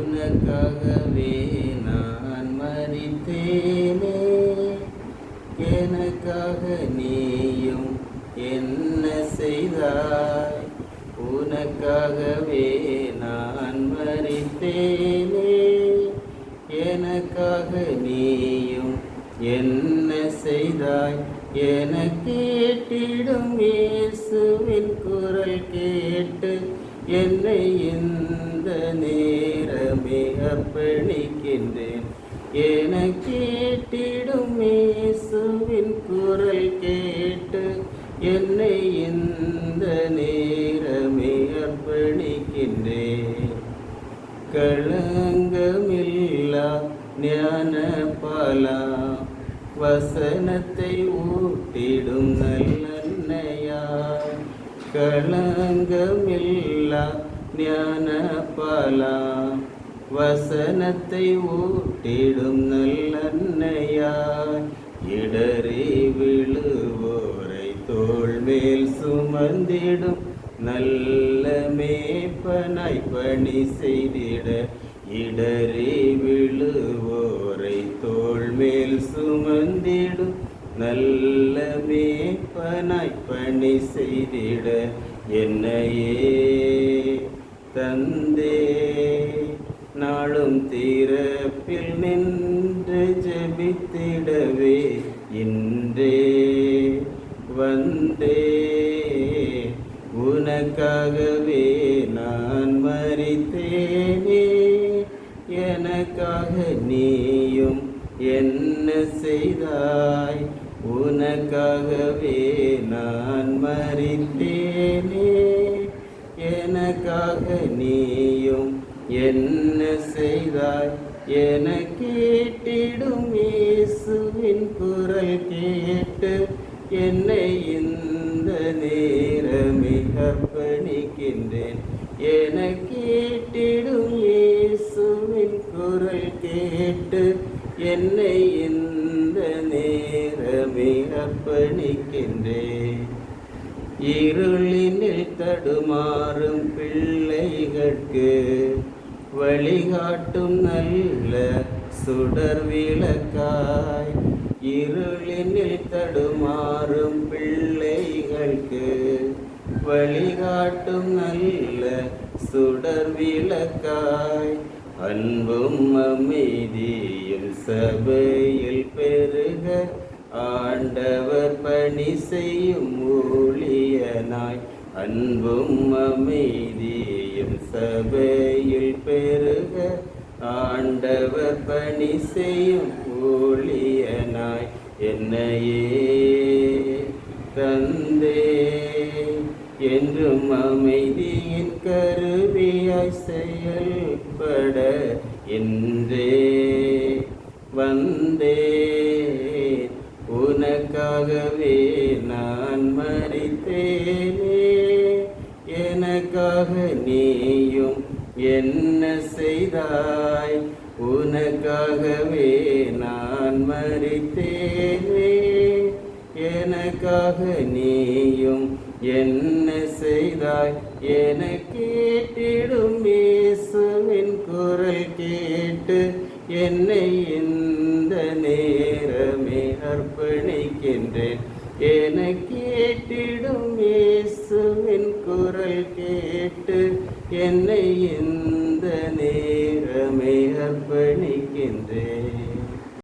உனக்காகவே நான் மறித்தேனே. எனக்காக நீயும் என்ன செய்தாய்? உனக்காகவே நான் மறித்தேனே. எனக்காக நீயும் என்ன செய்தாய்? என கேட்டிடும் இயேசுவின் குரல் கேட்டு என்னை இந்த நேரமே அர்ப்பணிக்கின்றேன் என கேட்டிடும் இயேசுவின் குரல் கேட்டு என்னை இந்த நேரமே அர்ப்பணிக்கின்றேன் களங்கமில்லா ஞான பலா வசனத்தை ஊட்டிடும் நல்லெண்ணையா. களங்கமில்லா ஞான பலா வசனத்தை ஊட்டிடும் நல்லெண்ணையாய் இடறி விழுவோரை தோள் மேல் சுமந்திடும் நல்ல மேப்பனாய் பணி செய்திட இடறி விழுவோரை தோள் மேல் சுமந்திடும் நல்ல மேப்பனாய் பணி செய்திட என்னையே தந்தே. நாளும் தீரப்பில் நின்று ஜெபித்திடவே. இன்றே வந்தே. உனக்காகவே நான் மறித்தேனே. எனக்காக நீயும் என்ன செய்தாய்? உனக்காகவே நான் மறித்தேனே. எனக்காக நீயும் என்ன செய்தாய்? என கேட்டிடும் இயேசுவின் குரல் கேட்டு என்னை இந்த நேரமே அர்ப்பணிக்கின்றேன். என கேட்டிடும் இயேசுவின் குரல் கேட்டு என்னை இந்த நேரமே அர்ப்பணிக்கின்றேன். இருளினில் தடுமாறும் பிள்ளைகட்கு வழிகாட்டும் நல்ல சுடர் விளக்காய். இருளினில் தடுமாறும் பிள்ளைகளுக்கு வழிகாட்டும் நல்ல சுடர் விளக்காய். அன்பும் அமைதியும் சபையில் பெருக ஆண்டவர் பணி செய்யும் ஊர் நாய். அன்பும் அமைதியும் சபையில் பெருக. ஆண்டவர் பணி செய்யும் ஊழியனாய் என்னையே தந்தே. என்றும் அமைதியின் கருவியாய் செயல்பட என்றே வந்தே உனக்காகவே நான் மறித்தேனே எனக்காக நீயும் என்ன செய்தாய்? உனக்காகவே நான் மறித்தேனே. எனக்காக நீயும் என்ன செய்தாய்? என கேட்டிடும் இயேசுவின் குரல் கேட்டு என்னை இந்த நேரமே அர்ப்பணிக்கின்றேன். என கேட்டிடும் இயேசுவின் குரல் கேட்டு என்னை இந்த நேரமே அர்ப்பணிக்கின்றேன்.